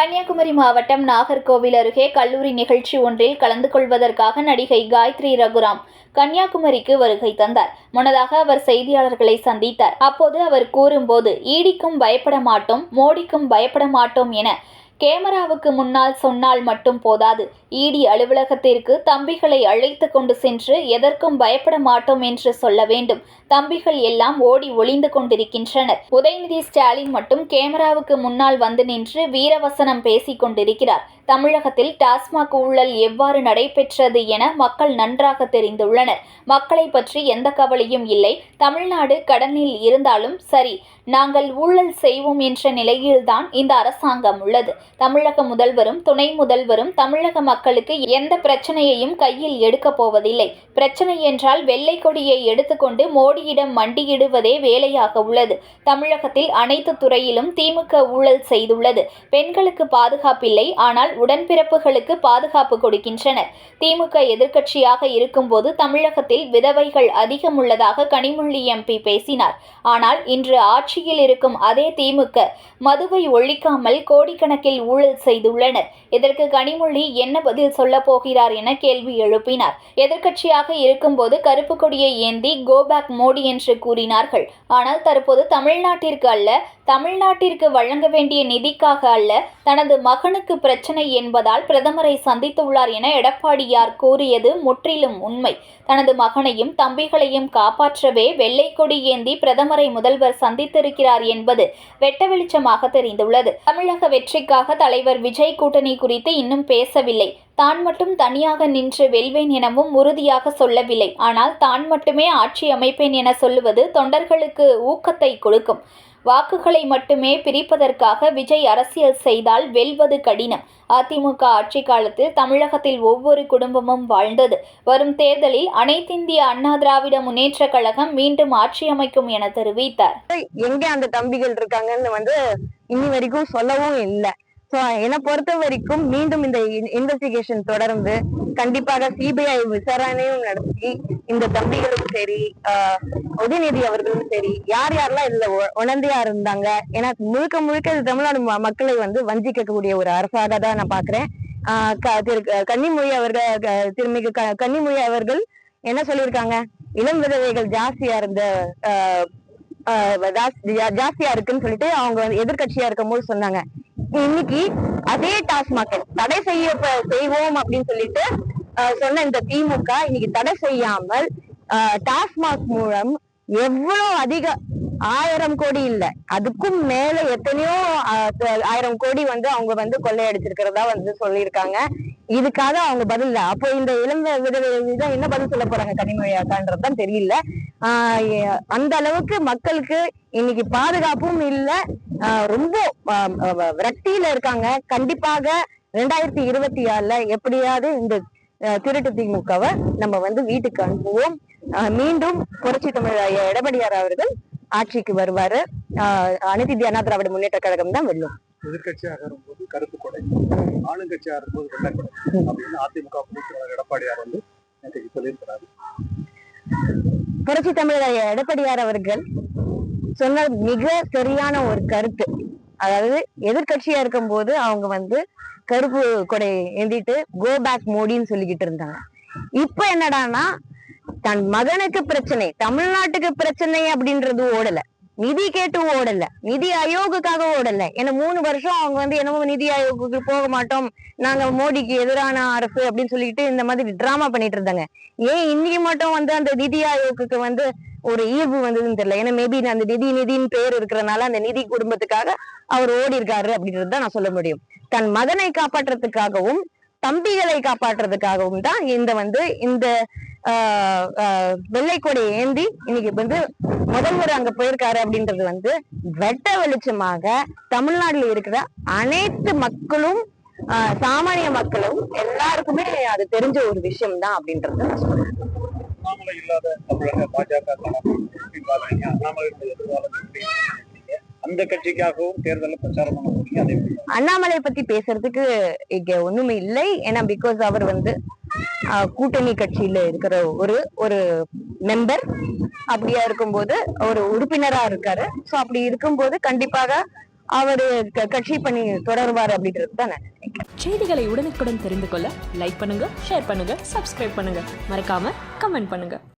கன்னியாகுமரி மாவட்டம் நாகர்கோவில் அருகே கல்லூரி நிகழ்ச்சி ஒன்றில் கலந்து கொள்வதற்காக நடிகை காயத்ரி ரகுராம் கன்னியாகுமரிக்கு வருகை தந்தார். முன்னதாக அவர் செய்தியாளர்களை சந்தித்தார். அப்போது அவர் கூறும்போது ஈடிக்கும் பயப்பட மாட்டோம் மோடிக்கும் பயப்பட மாட்டோம் என கேமராவுக்கு முன்னால் சொன்னால் மட்டும் போதாது. இடி அலுவலகத்திற்கு தம்பிகளை அழைத்து கொண்டு சென்று எதற்கும் பயப்பட மாட்டோம் என்று சொல்ல வேண்டும். தம்பிகள் எல்லாம் ஓடி ஒளிந்து கொண்டிருக்கின்றனர். உதயநிதி ஸ்டாலின் மட்டும் கேமராவுக்கு முன்னால் வந்து நின்று வீரவசனம் பேசிக் கொண்டிருக்கிறார். தமிழகத்தில் டாஸ்மாக் ஊழல் எவ்வாறு நடைபெற்றது என மக்கள் நன்றாக தெரிந்துள்ளனர். மக்களை பற்றி எந்த கவலையும் இல்லை. தமிழ்நாடு கடனில் இருந்தாலும் சரி நாங்கள் ஊழல் செய்வோம் என்ற நிலையில்தான் இந்த அரசாங்கம் உள்ளது. தமிழக முதல்வரும் துணை முதல்வரும் தமிழக மக்களுக்கு எந்த பிரச்சனையையும் கையில் எடுக்கப் போவதில்லை. பிரச்சனை என்றால் வெள்ளை கொடியை எடுத்துக்கொண்டு மோடியிடம் மண்டியிடுவதே வேலையாக உள்ளது. தமிழகத்தில் அனைத்து துறையிலும் திமுக ஊழல் செய்துள்ளது. பெண்களுக்கு பாதுகாப்பில்லை ஆனால் உடன்பிறப்புகளுக்கு பாதுகாப்பு கொடுக்கின்றனர். திமுக எதிர்க்கட்சியாக இருக்கும்போது தமிழகத்தில் விதவைகள் அதிகம் உள்ளதாக கனிமொழி எம்பி பேசினார். ஆனால் இன்று ஆட்சியில் இருக்கும் அதே திமுக மதுவை ஒழிக்காமல் கோடிக்கணக்கில் ஊழல் செய்துள்ளனர். இதற்கு கனிமொழி என்ன பதில் சொல்லப் போகிறார் என கேள்வி எழுப்பினார். எதிர்க்கட்சியாக இருக்கும்போது கருப்பு கொடியை ஏந்தி கோபேக் மோடி என்று கூறினார்கள். ஆனால் தற்போது தமிழ்நாட்டிற்கு அல்ல தமிழ்நாட்டிற்கு வழங்க வேண்டிய நிதிக்காக அல்ல தனது மகனுக்கு பிரச்சனை என்பதால் பிரதமரை சந்தித்துள்ளார் என எடப்பாடியார் கூறியது முற்றிலும் உண்மை. தனது மகனையும் தம்பிகளையும் காப்பாற்றவே வெள்ளை கொடி ஏந்தி பிரதமரை முதல்வர் சந்தித்திருக்கிறார் என்பது வெட்ட வெளிச்சமாக தெரிந்துள்ளது. தமிழக வெற்றிக்காக தலைவர் விஜய் கூட்டணி குறித்து இன்னும் பேசவில்லை. தான் மட்டும் தனியாக நின்று வெல்வேன் எனவும் உறுதியாக சொல்லவில்லை. ஆனால் தான் மட்டுமே ஆட்சி அமைப்பேன் என சொல்லுவது தொண்டர்களுக்கு ஊக்கத்தை கொடுக்கும். வாக்குகளை மட்டுமே பிரிப்பதற்காக விஜய் அரசியல் செய்தால் வெல்வது கடினம். அதிமுக ஆட்சி காலத்தில் தமிழகத்தில் ஒவ்வொரு குடும்பமும் வாழ்ந்தது. வரும் தேர்தலில் அனைத்திந்திய அண்ணா திராவிட முன்னேற்ற கழகம் மீண்டும் ஆட்சி அமைக்கும் என தெரிவித்தார். எங்க அந்த தம்பிகள் இருக்காங்கன்னு வந்து இன்னி வரைக்கும் சொல்லவும் இல்லை. என்னை பொறுத்த வரைக்கும் மீண்டும் இந்த இன்வெஸ்டிகேஷன் தொடர்ந்து கண்டிப்பாக சிபிஐ விசாரணையும் நடத்தி இந்த தம்பிகளும் சரி உதயநிதி அவர்களும் சரி யார் யாரெல்லாம் இதுல உணர்ந்தியா இருந்தாங்க? ஏன்னா முழுக்க முழுக்க இது தமிழ்நாடு மக்களை வந்து வஞ்சிக்கக்கூடிய ஒரு அரசாக தான் நான் பாக்குறேன். ஆஹ், க- திரு கன்னிமொழி அவர்கள் க- திருமிகு கன்னிமொழி அவர்கள் என்ன சொல்லியிருக்காங்க? இளம் விதவைகள் ஜாஸ்தியா இருந்த ஆஹ், ஜாஸ்- ஜாஸ்தியா இருக்குன்னு சொல்லிட்டு அவங்க வந்து எதிர்க்கட்சியா இருக்கும்போது சொன்னாங்க. இன்னைக்கு அதே டாஸ்மாக் தடை செய்ய செய்வோம் அப்படின்னு சொல்லிட்டு ஆஹ், சொன்ன இந்த திமுக இன்னைக்கு தடை செய்யாமல் ஆஹ், டாஸ்மாக் மூலம் எவ்வளவு அதிக ஆயிரம் கோடி இல்ல. அதுக்கும் மேல எத்தனையோ ஆயிரம் கோடி வந்து அவங்க வந்து கொள்ளையடிச்சிருக்கிறதா வந்து சொல்லியிருக்காங்க. இதுக்காக அவங்க பதில் அப்போ இந்த இளம் விதவை என்ன பதில் சொல்ல போறாங்க கனிமொழியாக்கான்றதுதான் தெரியல. ஆஹ் அந்த அளவுக்கு மக்களுக்கு இன்னைக்கு பாதுகாப்பும் இல்ல. ஆஹ் ரொம்ப விரக்தியில இருக்காங்க. கண்டிப்பாக ரெண்டாயிரத்தி இருபத்தி ஆறுல எப்படியாவது இந்த திருட்டு திமுகவை நம்ம வந்து வீட்டுக்கு அனுப்புவோம். மீண்டும் புரட்சி தமிழ் எடப்பாடியார் அவர்கள் ஆட்சிக்கு வருவாரு. அனைத்து இந்திய அண்ணா திராவிட முன்னேற்ற கழகம் தான் வெல்லும். எதிர்கட்சியாக இருக்கும்போது கருப்பு கொடை ஆளுங்கட்சியாக இருக்கும்போது வெள்ளை கொடை அப்படின்னு அதிமுக பொதுச் செயலாளர் எடப்பாடியார் வந்து நேற்று சொல்லியிருக்கிறாரு. புரட்சி தமிழர் எடப்பாடியார் அவர்கள் சொன்ன மிக சரியான ஒரு கருத்து. அதாவது எதிர்க்கட்சியா இருக்கும்போது அவங்க வந்து கருப்பு கொடை ஏந்திட்டு கோ பேக் மோடின்னு சொல்லிக்கிட்டு இருந்தாங்க. இப்ப என்னடான்னா தன் மகனுக்கு பிரச்சனை தமிழ்நாட்டுக்கு பிரச்சனை அப்படின்றது ஓடல. நிதி கேட்டு ஓடல. நிதி ஆயோகுக்காக ஓடல. ஏன்னா மூணு வருஷம் அவங்க வந்து என்னமோ நிதி ஆயோகுக்கு போக மாட்டோம். நாங்க மோடிக்கு எதிரான அரசு அப்படின்னு சொல்லிட்டு இந்த மாதிரி டிராமா பண்ணிட்டு இருந்தாங்க. ஏன் இன்னைக்கு மட்டும் வந்து அந்த நிதி ஆயோகுக்கு வந்து ஒரு ஈர்வு வந்ததுன்னு தெரியல. ஏன்னா மேபி அந்த நிதி நிதின்னு பேர் இருக்கிறனால அந்த நிதி குடும்பத்துக்காக அவர் ஓடி இருக்காரு அப்படின்றது தான் நான் சொல்ல முடியும். தன் மகனை காப்பாற்றுறதுக்காகவும் தம்பிகளை காப்பாற்றுறதுக்காகவும் தான் இந்த வந்து இந்த ஆஹ் வெள்ளைக்கொடி ஏந்தி இன்னைக்கு வந்து முதல்வர் அங்க போயிருக்காரு அப்படின்றது வந்து வெட்ட வெளிச்சமாக தமிழ்நாட்டுல இருக்கிற அனைத்து மக்களும் சாமானிய மக்களும் எல்லாருக்குமே அது தெரிஞ்ச ஒரு விஷயம் தான் அப்படின்றத? அந்த கட்சிக்காகவும் தேர்தலில் பிரச்சாரம் பண்ண போறீங்க அதே மாதிரி அண்ணாமலை பத்தி பேசுறதுக்கு இங்க ஒண்ணுமே இல்லை. ஏன்னா பிகாஸ் அவர் வந்து கூட்டணி கட்சியில இருக்கிற ஒரு ஒரு மெம்பர் அப்படியா இருக்கும்போது ஒரு உறுப்பினரா இருக்காரு. சோ அப்படி இருக்கும்போது கண்டிப்பாக அவரு கட்சி பணி தொடருவார் அப்படின்றது தான் நான் செய்திகளை உடனுக்குடன் தெரிந்து கொள்ள லைக் பண்ணுங்க ஷேர் பண்ணுங்க சப்ஸ்கிரைப் பண்ணுங்க. மறக்காம கமெண்ட் பண்ணுங்க.